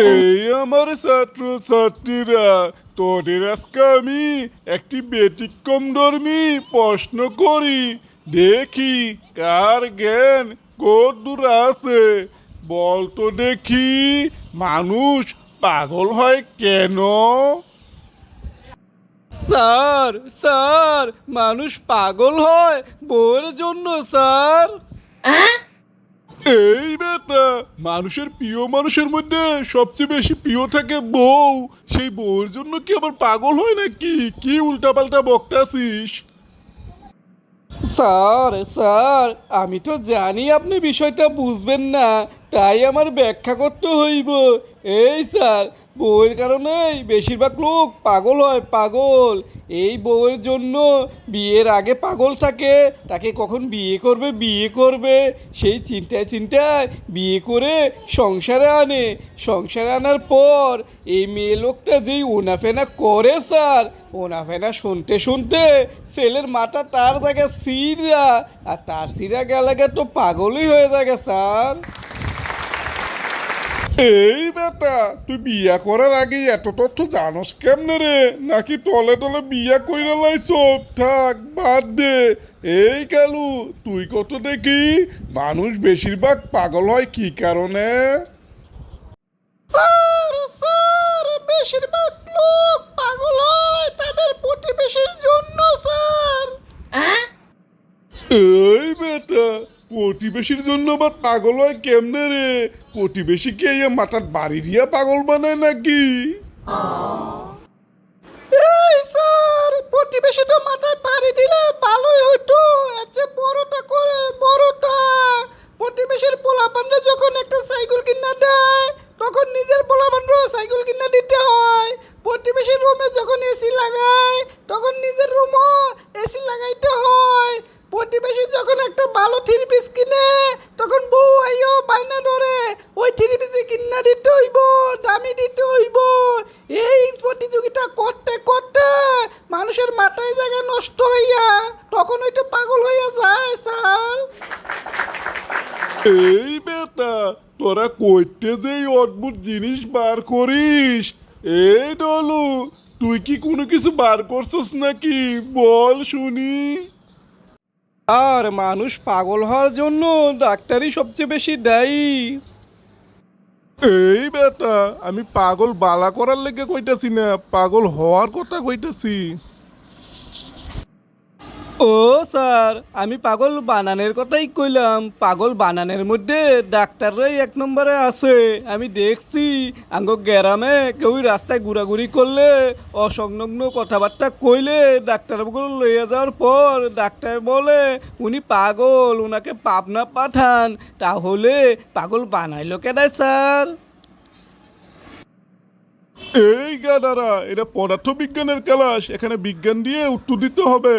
এই আমার ছাত্র ছাত্রীরা তোদের আজকে আমি একটি ব্যতিক্রম ধর্মী প্রশ্ন করি। দেখি কার জ্ঞান কত দূর আছে। বল তো দেখি মানুষ পাগল হয় কেন? স্যার স্যার মানুষ পাগল হয় বউয়ের জন্য স্যার। এই বেটা, মানুষের প্রিয় মানুষের মধ্যে সবচেয়ে বেশি প্রিয় থাকে বউ। সেই বউয়ের জন্য কি আবার পাগল হয় নাকি? কি উল্টাপাল্টা বকতাছিস স্যার স্যার, আমি তো জানি আপনি বিষয়টা বুঝবেন না। তাই আমার ব্যাখ্যা করতে হইব। এই স্যার, বউয়ের কারণেই বেশিরভাগ লোক পাগল হয়, পাগল। এই বউয়ের জন্য বিয়ের আগে পাগল থাকে, তাকে কখন বিয়ে করবে বিয়ে করবে। সেই চিন্তায় চিন্তায় বিয়ে করে সংসারে আনে। সংসারে আনার পর এই মেয়ে লোকটা যেই ওনাফেনা করে স্যার, ওনাফেনা শুনতে শুনতে ছেলের মাথা তার জায়গায় সিরা আর তার সিরা গেলে তো পাগলই হয়ে যায় স্যার। এই বেটা তুই বিয়া করার আগে এত তথ্য জানোস কেমনে রে? নাকি টলে টলে বিয়া কইরা লাইছ থাক বাদ দে। এই কালু তুই কত দেখি? মানুষ বেশিরভাগ পাগল হয় কি কারণে? স্যার স্যার বেশিরভাগ লোক পাগল হয় তাদের প্রতিবেশীর জন্য স্যার। এই প্রতিবেশীর জন্য আবার পাগল হয় কেমনে রে? প্রতিবেশীকে এই মাথার বাড়ি দিয়া পাগল বানায় নাকি? এই স্যার মাথায় পাড়ি দিলে ভালোই হতো আচ্ছা বড়টা করে, বড়টা। প্রতিবেশীর পোলাপানরা যখন একটা সাইকেল কিনা দেয়, তখন নিজের পোলাপানরাও সাইকেল কিনা দিতে হয়। প্রতিবেশীর রুমে যখন এসি লাগায়, তখন নিজের রুমও এসি লাগাইতে হয় প্রতিবেশী যখন একটা ভালো থ্রি পিস কিনে তখন বউ আইও বাইনা ধরে ওই থ্রি পিসে কিনা দিতে হইব দামি দিতে হইব এই প্রতিযোগিতা করতে করতে মানুষের মাথায় জায়গায় নষ্ট হইয়া তখন ওইটা পাগল হইয়া যায় স্যার। এই বেটা তোরা কইতে যে অদ্ভুত জিনিস বার করিস। এই ডলু তুই কি কোনো কিছু বার করছস নাকি? বল শুনি। আর মানুষ পাগল হওয়ার জন্য ডাক্তারই সবচেয়ে বেশি দায়ী। এই বেটা আমি পাগল বালা করার লেগে কইতাছি না পাগল হওয়ার কথা কইতাছি। ও, স্যার, আমি পাগল বানানের কথাই কইলাম। পাগল বানানের মধ্যে ডাক্তাররাই এক নম্বরে আছে। আমি দেখছি, আঙ্গ গ্রামে কেউ রাস্তায় ঘোরাঘুরি করলে, অসংলগ্ন কথাবার্তা কইলে ডাক্তারগুলো লইয়া যাওয়ার পর ডাক্তার বলে, উনি পাগল, উনাকে পাবনা পাঠান, তাহলে পাগল বানাইলো কেনাই স্যার? এই গাদারা, এটা পদার্থ বিজ্ঞানের ক্লাস, এখানে বিজ্ঞান দিয়ে উত্তর দিতে হবে।